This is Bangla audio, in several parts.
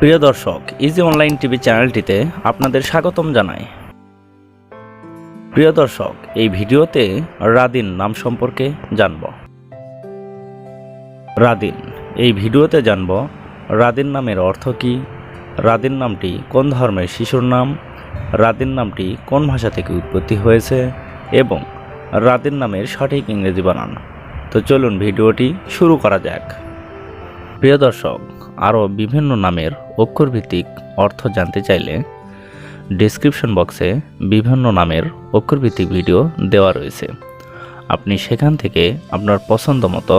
প্রিয় দর্শক ইজি অনলাইন টিভি চ্যানেলটিতে আপনাদের স্বাগতম জানাই। প্রিয় দর্শক, এই ভিডিওতে রাদিন নাম সম্পর্কে জানব। রাদিন, এই ভিডিওতে জানব রাদিন নামের অর্থ কী, রাদিন নামটি কোন ধর্মের শিশুর নাম, রাদিন নামটি কোন ভাষা থেকে উৎপত্তি হয়েছে, এবং রাদিন নামের সঠিক ইংরেজি বানান। তো চলুন ভিডিওটি শুরু করা যাক। প্রিয় দর্শক আরও বিভিন্ন নামের অক্ষরভিত্তিক অর্থ জানতে চাইলে ডেসক্রিপশন বক্সে বিভিন্ন নামের অক্ষরভিত্তিক ভিডিও দেওয়া রয়েছে। আপনি সেখান থেকে আপনার পছন্দ মতো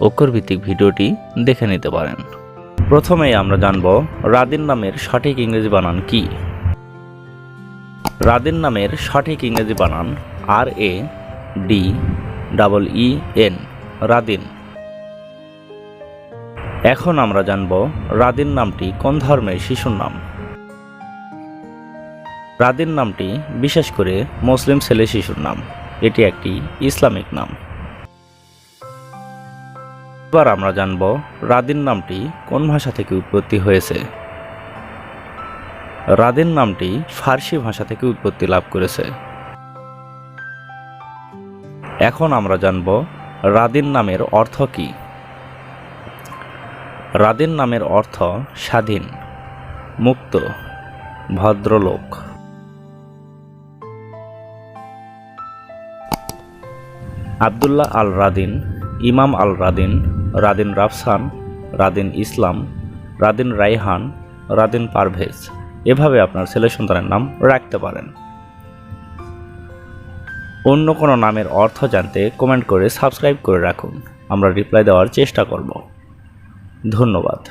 অক্ষরভিত্তিক ভিডিওটি দেখে নিতে পারেন। প্রথমেই আমরা জানব রাদিন নামের সঠিক ইংরেজি বানান কি? রাদিন নামের সঠিক ইংরেজি বানান আর A D double E N Radin. এখন আমরা জানব রাদিন নামটি কোন ধর্মের শিশুর নাম। রাদিন নামটি বিশেষ করে মুসলিম ছেলে শিশুর নাম। এটি একটি ইসলামিক নাম। এবার আমরা জানব রাদিন নামটি কোন ভাষা থেকে উৎপত্তি হয়েছে। রাদিন নামটি ফার্সি ভাষা থেকে উৎপত্তি লাভ করেছে। এখন আমরা জানব রাদিন নামের অর্থ কী। রাদিন নামের অর্থ স্বাধীন, মুক্ত, ভদ্রলোক। আবদুল্লাহ আল রাদিন ইমাম আল রাদিন রাদিন রাফসান, রাদিন ইসলাম, রাদিন রাইহান, রাদিন পারভেজ। এভাবে আপনার ছেলে সন্তানের নাম রাখতে পারেন। অন্য কোনো নামের অর্থ জানতে কমেন্ট করে সাবস্ক্রাইব করে রাখুন। আমরা রিপ্লাই দেওয়ার চেষ্টা করব। ধন্যবাদ